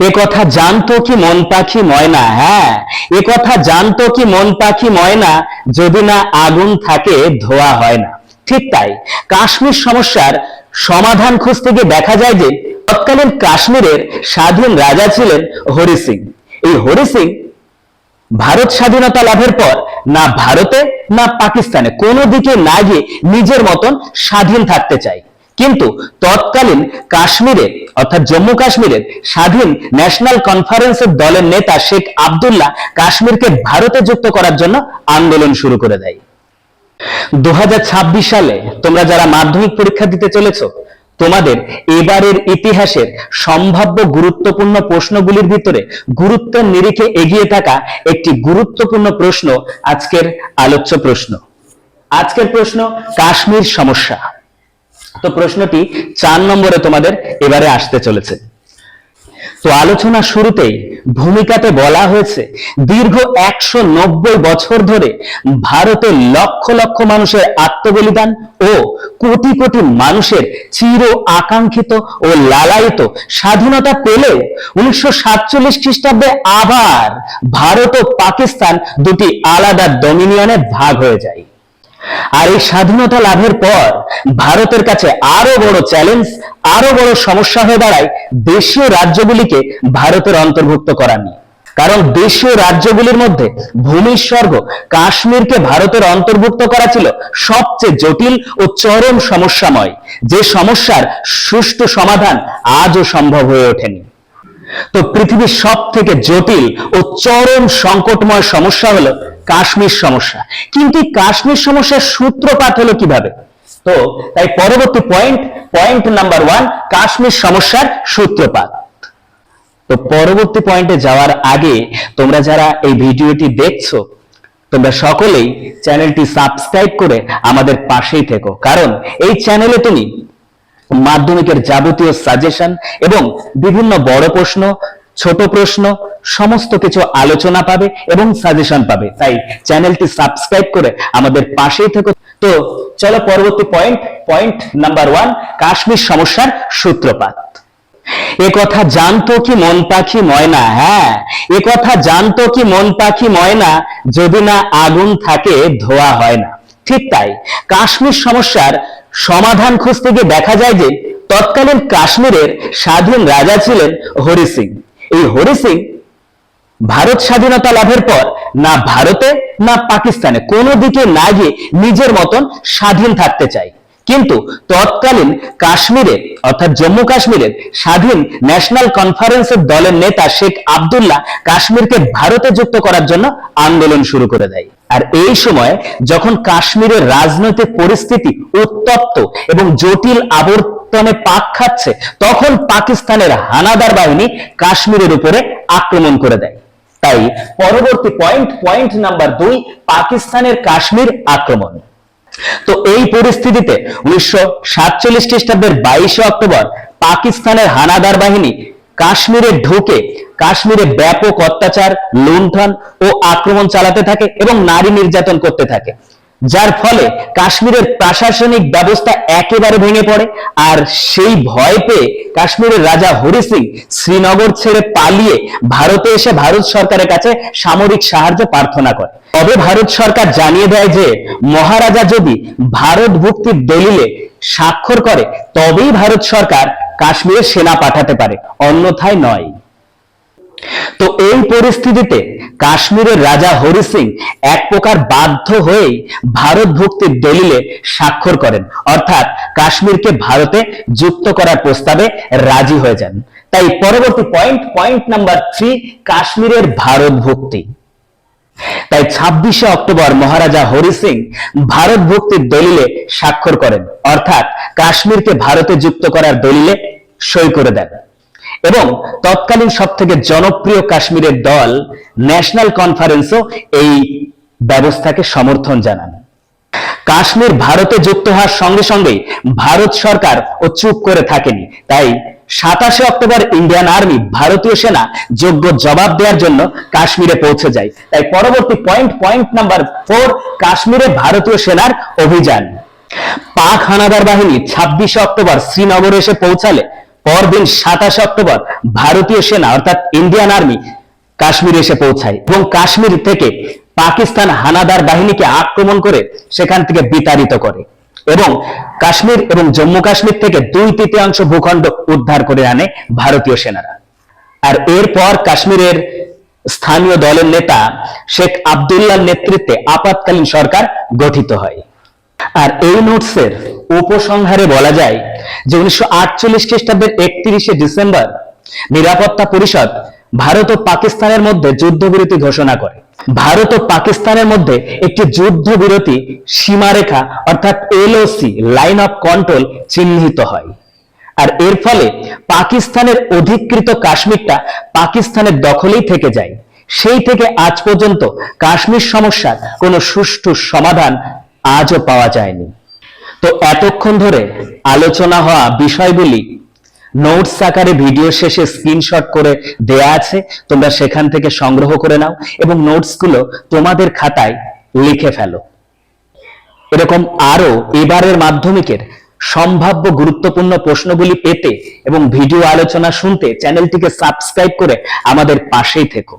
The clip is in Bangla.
এ কথা জানতো কি মন পাখি ময়না? হ্যাঁ এ কথা জানতো কি মন পাখি ময়না? যদি না আগুন থাকে, ধোয়া হয় না। ঠিক তাই, কাশ্মীর সমস্যার সমাধান খুঁজতে গিয়ে দেখা যায় যে, তৎকালীন কাশ্মীরের স্বাধীন রাজা ছিলেন হরি সিং। এই হরি সিং ভারত স্বাধীনতা লাভের পর না ভারতে, না পাকিস্তানে, কোনো দিকে না গিয়ে নিজের মতন স্বাধীন থাকতে চাই কিন্তু তৎকালীন কাশ্মীরের অর্থাৎ জম্মু কাশ্মীরের স্বাধীন ন্যাশনাল কনফারেন্সের দলের নেতা শেখ আবদুল্লাহ কাশ্মীরকে ভারতে যুক্ত করার জন্য আন্দোলন শুরু করে দেয়। দু সালে তোমরা যারা মাধ্যমিক পরীক্ষা দিতে চলেছ, তোমাদের এবারের ইতিহাসের সম্ভাব্য গুরুত্বপূর্ণ প্রশ্নগুলির ভিতরে গুরুত্বের নিরিখে এগিয়ে থাকা একটি গুরুত্বপূর্ণ প্রশ্ন আজকের আলোচ্য প্রশ্ন। আজকের প্রশ্ন, কাশ্মীর সমস্যা। তো প্রশ্নটি চার নম্বরে তোমাদের এবারে আসতে চলেছে। তো আলোচনা শুরুতেই ভূমিকাতে বলা হয়েছে, দীর্ঘ একশো নব্বই বছর ধরে ভারতের লক্ষ লক্ষ মানুষের আত্মবলিদান ও কোটি কোটি মানুষের চির আকাঙ্ক্ষিত ও লালায়িত স্বাধীনতা পেলেও উনিশশো সাতচল্লিশ খ্রিস্টাব্দে আবার ভারত ও পাকিস্তান দুটি আলাদা ডমিনিয়নে ভাগ হয়ে যায়। আর এই স্বাধীনতা লাভের পর ভারতের কাছে আরও বড় চ্যালেঞ্জ আরও বড় সমস্যা হয়ে দাঁড়ায় দেশীয় রাজ্যগুলিকে ভারতের অন্তর্ভুক্ত করা নিয়ে। কারণ দেশীয় রাজ্যগুলির মধ্যে ভূমির স্বর্গ কাশ্মীরকে ভারতের অন্তর্ভুক্ত করা ছিল সবচেয়ে জটিল ও চরম সমস্যাময়। যে সমস্যার সুষ্ঠু সমাধান আজও সম্ভব হয়ে ওঠেনি। তো পৃথিবীর সব থেকে জটিল ও চরম সংকটময় সমস্যা হলো কাশ্মীর সমস্যা। কিন্তু কাশ্মীর সমস্যার সূত্রপাত হলো কীভাবে? তো তাই পরবর্তী point point number one Kashmir সমস্যার সূত্রপাত। তো পরবর্তী পয়েন্টে যাওয়ার আগে তোমরা যারা এই ভিডিওটি দেখছ, তোমরা সকলেই চ্যানেলটি সাবস্ক্রাইব করে আমাদের পাশেই থেকো। কারণ এই চ্যানেলে তুমি মাধ্যমিকের যাবতীয় সাজেশন এবং বিভিন্ন বড় প্রশ্ন ছোট প্রশ্ন, সমস্ত কিছু আলোচনা পাবে এবং সাজেশন পাবে। তাই চ্যানেলটি সাবস্ক্রাইব করে আমাদের পাশেই থেকো। তো চলো পরবর্তী point point number one Kashmir সমস্যার সূত্রপাত। এ কথা জানতো কি মন পাখি ময়না? হ্যাঁ এ কথা জানতো কি মন পাখি ময়না? যদি না আগুন থাকে, ধোয়া হয় না। ঠিক তাই, কাশ্মীর সমস্যার সমাধান খুঁজতে গিয়ে দেখা যায় যে, তৎকালীন কাশ্মীরের স্বাধীন রাজা ছিলেন হরি সিং। এই হরি সিং ভারত স্বাধীনতা লাভের পর না ভারতে, না পাকিস্তানে, কোনো দিকে না গিয়ে নিজের মতন স্বাধীন থাকতে চাই কিন্তু তৎকালীন কাশ্মীরের অর্থাৎ জম্মু কাশ্মীরের স্বাধীন ন্যাশনাল কনফারেন্সের দলের নেতা শেখ আবদুল্লাহ কাশ্মীরকে ভারতে যুক্ত করার জন্য আন্দোলন শুরু করে দেয়। আর এই সময় যখন কাশ্মীরের রাজনৈতিক পরিস্থিতি উত্তপ্ত এবং জটিল আবর্তনে পাক খাচ্ছে, তখন পাকিস্তানের হানাদার বাহিনী কাশ্মীরের উপরে আক্রমণ করে দেয়। তাই পরবর্তী পয়েন্ট পয়েন্ট নাম্বার দুই, পাকিস্তানের কাশ্মীর আক্রমণ। তো এই পরিস্থিতিতে উনিশশো সাতচল্লিশ খ্রিস্টাব্দের বাইশে অক্টোবর পাকিস্তানের হানাদার বাহিনী কাশ্মীরে ঢুকে কাশ্মীরে ব্যাপক অত্যাচার, লুণ্ঠন ও আক্রমণ চালাতে থাকে এবং নারী নির্যাতন করতে থাকে। যার ফলে কাশ্মীরের প্রশাসনিক ব্যবস্থা একেবারে ভেঙে পড়ে, আর সেই ভয় পেয়ে কাশ্মীরের রাজা হরি সিং শ্রীনগর ছেড়ে পালিয়ে ভারতে এসে ভারত সরকারের কাছে সামরিক সাহায্য প্রার্থনা করে। তবে ভারত সরকার জানিয়ে দেয় যে, মহারাজা যদি ভারত ভুক্তির দলিলে স্বাক্ষর করে, তবেই ভারত সরকার কাশ্মীরে সেনা পাঠাতে পারে, অন্যথায় নয়। তো এই পরিস্থিতিতে কাশ্মীরের রাজা হরি সিং এক প্রকার বাধ্য হয়েই ভারত ভুক্তির দলিলে স্বাক্ষর করেন। অর্থাৎ কাশ্মীরকে ভারতে যুক্ত করার প্রস্তাবে রাজি হয়ে যান। তাই পরবর্তী পয়েন্ট পয়েন্ট নাম্বার থ্রি কাশ্মীরের ভারত ভুক্তি। তাই ছাব্বিশে অক্টোবর মহারাজা হরি সিং ভারত ভুক্তির দলিলে স্বাক্ষর করেন। অর্থাৎ কাশ্মীরকে ভারতে যুক্ত করার দলিলে সই করে দেন। এবং তৎকালীন সব থেকে জনপ্রিয় কাশ্মীরের দল ন্যাশনাল কনফারেন্সও এই ব্যবস্থাকে সমর্থন জানান। কাশ্মীর ভারতে যুক্ত হওয়ার সঙ্গে সঙ্গেই ভারত সরকার ও চুপ করে থাকেনি। তাই সাতাশে অক্টোবর ইন্ডিয়ান আর্মি ভারতীয় সেনা যোগ্য জবাব দেওয়ার জন্য কাশ্মীরে পৌঁছে যায়। তাই পরবর্তী পয়েন্ট পয়েন্ট নাম্বার ফোর, কাশ্মীরে ভারতীয় সেনার অভিযান। পাক হানাদার বাহিনী ছাব্বিশে অক্টোবর শ্রীনগরে এসে পৌঁছালে পরদিন সাতাশে অক্টোবর ভারতীয় সেনা, অর্থাৎ ইন্ডিয়ান আর্মি কাশ্মীরে এসে পৌঁছায় এবং কাশ্মীর থেকে পাকিস্তান হানাদার বাহিনীকে আক্রমণ করে সেখান থেকে বিতাড়িত করে এবং কাশ্মীর এবং জম্মু কাশ্মীর থেকে দুই তৃতীয়াংশ ভূখণ্ড উদ্ধার করে আনে ভারতীয় সেনারা। আর এরপর কাশ্মীরের স্থানীয় দলের নেতা শেখ আবদুল্লাহর নেতৃত্বে আপাতকালীন সরকার গঠিত হয়। আর এই নোটসের উপসংহারে বলা যায় যে উনিশশো আটচল্লিশ খ্রিস্টাব্দের একত্রিশে ডিসেম্বর নিরাপত্তা পরিষদ ভারত ও পাকিস্তানের মধ্যে যুদ্ধবিরতি ঘোষণা করে। ভারত ও পাকিস্তানের মধ্যে একটি যুদ্ধবিরতি সীমারেখা অর্থাৎ এলওসি, লাইন অফ কন্ট্রোল চিহ্নিত হয়। আর এর ফলে পাকিস্তানের অধিকৃত কাশ্মীরটা পাকিস্তানের দখলেই থেকে যায়। সেই থেকে আজ পর্যন্ত কাশ্মীর সমস্যার কোনো সুষ্ঠু সমাধান আজও পাওয়া যায়নি। তো এতক্ষণ ধরে আলোচনা হওয়া বিষয়গুলি নোটস আকারে ভিডিও শেষে স্ক্রিনশট করে দেয়া আছে, তোমরা সেখান থেকে সংগ্রহ করে নাও এবং নোটসগুলো তোমাদের খাতায় লিখে ফেলো। এরকম আরও এবারের মাধ্যমিকের সম্ভাব্য গুরুত্বপূর্ণ প্রশ্নগুলি পেতে এবং ভিডিও আলোচনা শুনতে চ্যানেলটিকে সাবস্ক্রাইব করে আমাদের পাশেই থেকো।